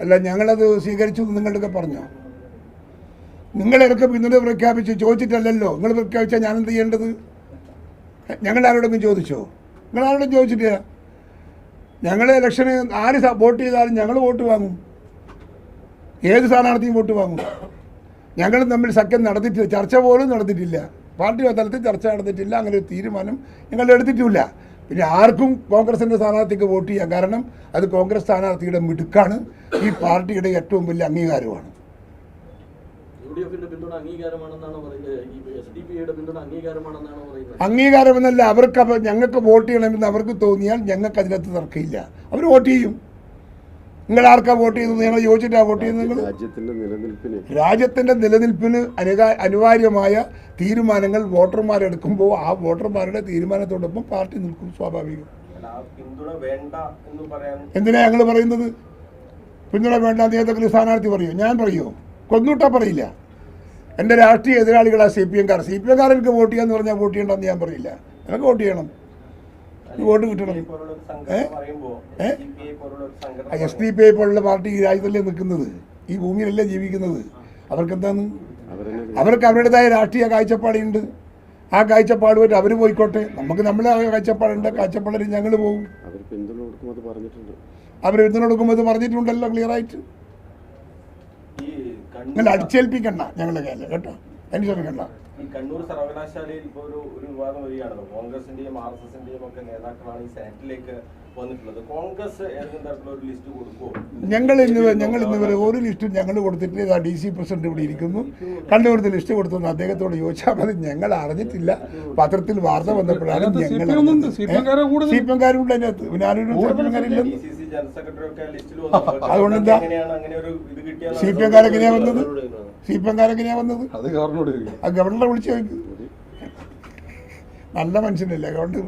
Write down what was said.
അല്ല ഞങ്ങളത് സ്വീകരിച്ചു നിങ്ങളുടെയൊക്കെ പറഞ്ഞു? നിങ്ങളിടക്ക് പിന്നീട് പ്രഖ്യാപിച്ചു ചോദിച്ചിട്ടല്ലല്ലോ. നിങ്ങൾ പ്രഖ്യാപിച്ചാൽ ഞാൻ എന്ത് ചെയ്യേണ്ടത്? ഞങ്ങൾ ആരോടെങ്കിലും ചോദിച്ചോ? നിങ്ങൾ ആരോടും ചോദിച്ചിട്ടില്ല. ഞങ്ങൾ ഇലക്ഷന് ആര് വോട്ട് ചെയ്താലും ഞങ്ങൾ വോട്ട് വാങ്ങും. ഏത് സ്ഥാനാർത്ഥിയും വോട്ട് വാങ്ങും. ഞങ്ങൾ തമ്മിൽ സഖ്യം നടത്തിയിട്ടില്ല. ചർച്ച പോലും നടത്തിയിട്ടില്ല. പാർട്ടി തലത്തിൽ ചർച്ച നടത്തിയിട്ടില്ല. അങ്ങനെ ഒരു തീരുമാനം ഞങ്ങൾ എടുത്തിട്ടില്ല. പിന്നെ ആർക്കും കോൺഗ്രസിന്റെ സ്ഥാനാർത്ഥിക്ക് വോട്ട് ചെയ്യാം കാരണം അത് കോൺഗ്രസ് സ്ഥാനാർത്ഥിയുടെ മിടുക്കാണ്. ഈ പാർട്ടിയുടെ ഏറ്റവും വലിയ അംഗീകാരമാണ്. അംഗീകാരമെന്നല്ല അവർക്ക് ഞങ്ങൾക്ക് വോട്ട് ചെയ്യണമെന്ന് അവർക്ക് തോന്നിയാൽ ഞങ്ങൾക്ക് അതിനകത്ത് തർക്കമില്ല. അവർ വോട്ട് ചെയ്യും. നിങ്ങൾ ആർക്കാ വോട്ട് ചെയ്യുന്നത്? ഞങ്ങൾ യോജിച്ചിട്ടാ വോട്ട് ചെയ്യുന്നത് നിങ്ങൾ? രാജ്യത്തിന്റെ നിലനിൽപ്പിന്. രാജ്യത്തിന്റെ നിലനിൽപ്പിന് അനുകാ അനിവാര്യമായ തീരുമാനങ്ങൾ വോട്ടർമാർ എടുക്കുമ്പോൾ ആ വോട്ടർമാരുടെ തീരുമാനത്തോടൊപ്പം പാർട്ടി നിൽക്കും സ്വാഭാവികം. അല്ല, ആ വേണ്ട എന്ന് പറയാൻ എന്തിനാ ഞങ്ങൾ പറയുന്നത്? പിന്തുണ വേണ്ട നേതാക്കൾ സ്ഥാനാർത്ഥി പറയോ? ഞാൻ പറയോ? കൊന്നൂട്ടാ പറയില്ല. എന്റെ രാഷ്ട്രീയ എതിരാളികളാ സി പി എംകാർ സി പി എംകാർ എനിക്ക് വോട്ട് ചെയ്യാന്ന് പറഞ്ഞാൽ വോട്ട് ചെയ്യണമെന്ന് ഞാൻ പറയില്ല. എനിക്ക് വോട്ട് ചെയ്യണം. വോട്ട് കിട്ടണം. എസ് ഡി പി ഐ പോലുള്ള പാർട്ടി ഈ രാജ്യത്തല്ലേ നിൽക്കുന്നത്? ഈ ഭൂമിയിലല്ലേ ജീവിക്കുന്നത്? അവർക്കെന്താണ്? അവർക്ക് അവരുടേതായ രാഷ്ട്രീയ കാഴ്ചപ്പാടുണ്ട്. ആ കാഴ്ചപ്പാട് കാഴ്ചപ്പാടുമായിട്ട് അവർ പോയിക്കോട്ടെ. നമുക്ക് നമ്മളെ കാഴ്ചപ്പാടുണ്ട്. കാഴ്ചപ്പാടിൽ ഞങ്ങൾ പോകും. അവർ പിന്തുണ കൊടുക്കുമ്പോൾ പറഞ്ഞിട്ടുണ്ടല്ലോ ക്ലിയർ ആയിട്ട്. നിങ്ങൾ അടിച്ചേൽപ്പിക്കണ്ട ഞങ്ങളുടെ കയ്യിൽ കേട്ടോ? അതിന് ഈ കണ്ണൂർ സർവകലാശാലയിൽ ഇപ്പോൾ ഒരു ഒരു വിവാദം വരികയാണല്ലോ. കോൺഗ്രസിന്റെയും ആർ എസ് എസിന്റെയും ഒക്കെ നേതാക്കളാണ് ഈ സാറ്റിലേക്ക് വന്നിട്ടുള്ളത്. കോൺഗ്രസ് ഏതെങ്കിലും തരത്തിലുള്ള ഒരു ലിസ്റ്റ് കൊടുക്കുമോ ഞങ്ങൾ ഇന്നവരെ ഞങ്ങൾ ഇന്ന് വരെ ഒരു ലിസ്റ്റും ഞങ്ങൾ കൊടുത്തിട്ടില്ല. ഇതാ ഡി സി പ്രസിഡന്റ് ഇവിടെ ഇരിക്കുന്നു. കണ്ണൂരിൽ ലിസ്റ്റ് കൊടുത്തെന്ന് അദ്ദേഹത്തോട് ചോദിച്ചാൽ മതി. ഞങ്ങൾ അറിഞ്ഞിട്ടില്ല. പത്രത്തിൽ വാർത്ത വന്നപ്പോഴാണ് ഞങ്ങൾ ഉണ്ട്. സി പി അതിനകത്ത്. പിന്നെ ആരും C P എംകാരില്ലെന്ന് D C C general secretary ഒക്കെ ലിസ്റ്റിൽ വന്നു. അതുകൊണ്ടെന്താ? എങ്ങനെയാണ് അങ്ങനെ ഒരു ഇത് കിട്ടിയത് സി പി എംകാരെങ്ങനെയാ വന്നത്? സി പി വന്നത്? അത് ഗവർണറോട് ചോദിക്കും. ആ ഗവർണറെ വിളിച്ചു ചോദിക്കും. നല്ല മനുഷ്യനല്ലേ ഗവർണർ